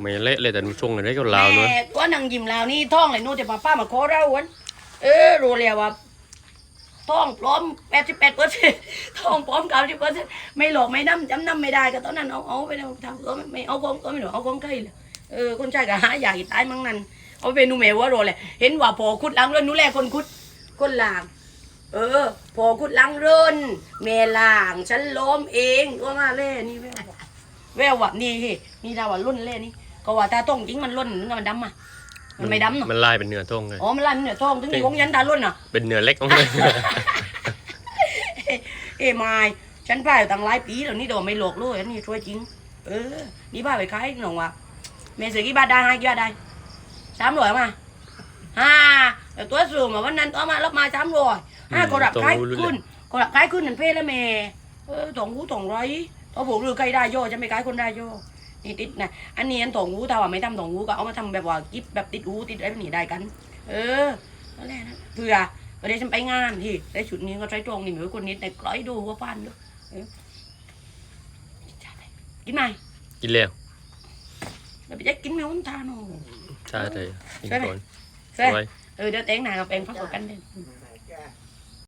ไม่เละเลยแต่ช่วงอะไรก็ลาวเนอะแม่ตัวนางยิ้มลาวนี่ท้องเลยนู่นแต่ป้าป้ามาขอเราวันเออรู้แล้วว่าท้องพร้อมแปดสิบแปดเปอร์เซ็นต์ท้องพร้อมเก้าสิบเปอร์เซ็นต์ไม่หลอกไม่น้ำจำน้ำไม่ได้ก็ตอนนั้นเอาเอาไปเอาทำก็ไม่เอาของก็ไม่หลอกเอาของใกล้เลยเออคนชายก็หาใหญ่ตายมั้งนั่นเอาไปนูแม่ว่าโรเลยเห็นว่าพอคุดล้างเรื่นนู้แลคนคุดคนล้างเออพอคุดล้างเรื่นแม่ล้างฉันล้มเองตัวมาเล่นี่แววว่ะแววว่ะนี่นี่ดาว่ารุ่นเล่นี่ ก็ว่าตาต้องจริงมันรุ่นนึกว่ามันดำอะมันไม่ดำเนาะมันลายเป็นเนื้อท่งไงอ๋อมันลั่นเนี่ยทองถึงมีของยันตารุ่นอะเป็นเนื้อเล็กต้องเลยเอ้ไม่ฉันพาอยู่ตั้งหลายปีแล้วนี่โดนไม่หลอกเลยอันนี้ช่วยจริง เออ นี่พาไปขายหนองว่ะเมซื้อกี่บาทได้ให้กี่บาทได้สามร้อยมาห้าแต่ตัวสูงมาวันนั้นตัวมารับมาสามร้อยห้าก็รับขายขึ้นก็รับขายขึ้นนั่นเพ่แล้วแม่เออสองหูสองร้อยเขาบอกเรือใครได้โย่จะไม่ขายคนได้โย่ นี่ติดนะอันนี้อันสองหูถ้าว่าไม่ทำสองหูก็เอามาทำแบบว่ากิฟแบบติดหูติดอะไรแบบนี้ได้กัน เออนั่นแหละนะเผื่อก็ได้ฉันไปงานที่ได้ชุดนี้ก็ใช้ตรงนี่เหมือนคนนิดในกร้อยดูว่าฟันด้วยเออกินไหมกินแล้วเราไปจะกินไหมวันทานโอ้ใช่เลยกินก่อนใช่ไว้เออเดี๋ยวแต่งหน้ากับแปรงพักกว่ากันเด่นไป